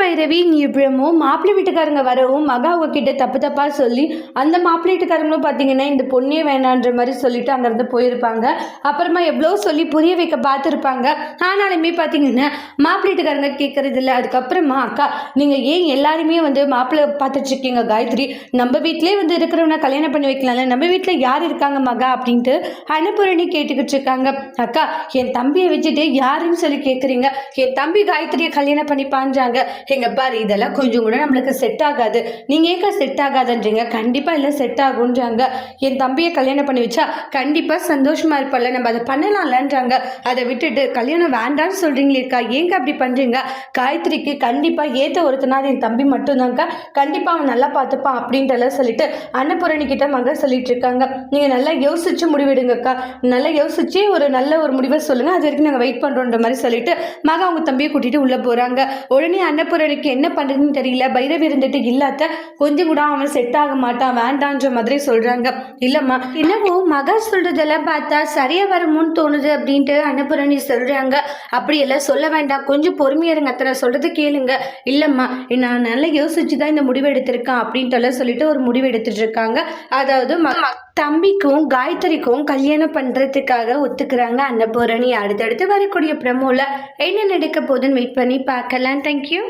பைரவி நீ இப்படிமோ மாப்பிள்ளை வீட்டுக்காரங்க வரவும் மகா கிட்ட தப்பு தப்பாக சொல்லி அந்த மாப்பிள்ளை வீட்டுக்காரங்களும் பார்த்தீங்கன்னா இந்த பொண்ணே வேணான்ற மாதிரி சொல்லிட்டு அங்கேருந்து போயிருப்பாங்க. அப்புறமா எவ்வளோ சொல்லி புரிய வைக்க பார்த்துருப்பாங்க ஆனாலுமே பார்த்தீங்கன்னா மாப்பிள்ளை வீட்டுக்காரங்க கேட்கறது இல்லை. அதுக்கப்புறமா அக்கா நீங்கள் ஏன் எல்லாருமே வந்து மாப்பிள்ளை பார்த்துட்டு இருக்கீங்க காயத்ரி? நம்ம வீட்டிலே வந்து இருக்கிறவன கல்யாணம் பண்ணி வைக்கலாம்ல. நம்ம வீட்டில் யார் இருக்காங்க மகா? அப்படின்ட்டு அனுபூரணி கேட்டுக்கிட்டு இருக்காங்க. அக்கா என் தம்பியை வச்சுட்டு யாருன்னு சொல்லி கேட்குறீங்க என் தம்பி காயத்ரியை கல்யாணம் பண்ணி பாஞ்சாங்க எங்க பாரு இதெல்லாம் கொஞ்சம் கூட நம்மளுக்கு செட் ஆகாது. நீங்க ஏக்கா செட் ஆகாதுன்றீங்க? கண்டிப்பா இல்லை செட் ஆகுன்றாங்க என் தம்பியை கல்யாணம் பண்ணி வச்சா கண்டிப்பா சந்தோஷமா இருப்பல்ல நம்ம அதை பண்ணலாம்லன்றாங்க. அதை விட்டுட்டு கல்யாணம் வேண்டாம்னு சொல்கிறீங்களேக்கா ஏங்க அப்படி பண்றீங்க? காயத்ரிக்கு கண்டிப்பா ஏத்த ஒருத்தனார் என் தம்பி மட்டும்தாங்க கண்டிப்பா அவன் நல்லா பார்த்துப்பான் அப்படின்ட்டு சொல்லிட்டு அன்னபூரணி கிட்ட மக சொல்லிட்டு இருக்காங்க நீங்க நல்லா யோசிச்சு முடிவெடுங்கக்கா. நல்லா யோசிச்சு ஒரு நல்ல ஒரு முடிவை சொல்லுங்க. அது வரைக்கும் நாங்கள் வெயிட் பண்றோன்ற மாதிரி சொல்லிட்டு மக அவங்க தம்பியை கூட்டிட்டு உள்ள போறாங்க. உடனே அன்னபூரணிக்கு என்ன பண்றதுன்னு தெரியல. பைரவி இருந்துட்டு இல்லாத கொஞ்சம் கூட அவன் செட் ஆக மாட்டான். வேண்டான்ற மாதிரி சொல்றாங்க. இல்லம்மா. என்னவோ மகா சொல்றதெல்லாம் பார்த்தா சரியா வருமோன்னு தோணுது அப்படின்ட்டு அன்னபூரணி சொல்றாங்க. அப்படி எல்லாம் சொல்ல வேண்டாம். கொஞ்சம் பொறுமையா இருங்க அத்தனை சொல்றது கேளுங்க. இல்லம்மா நான் நல்லா யோசிச்சு தான் இந்த முடிவு எடுத்திருக்கேன் அப்படின்ட்டு எல்லாம் சொல்லிட்டு ஒரு முடிவு எடுத்துட்டு இருக்காங்க. அதாவது தம்பிக்கும் காயத்ரிக்கும் கல்யாணம் பண்றதுக்காக ஒத்துக்கிறாங்க அன்னபூரணி அடுத்தடுத்து வரக்கூடிய ப்ரமோல என்ன நடக்க போகுதுன்னு வெயிட் பண்ணி பார்க்கலாம். தேங்க்யூ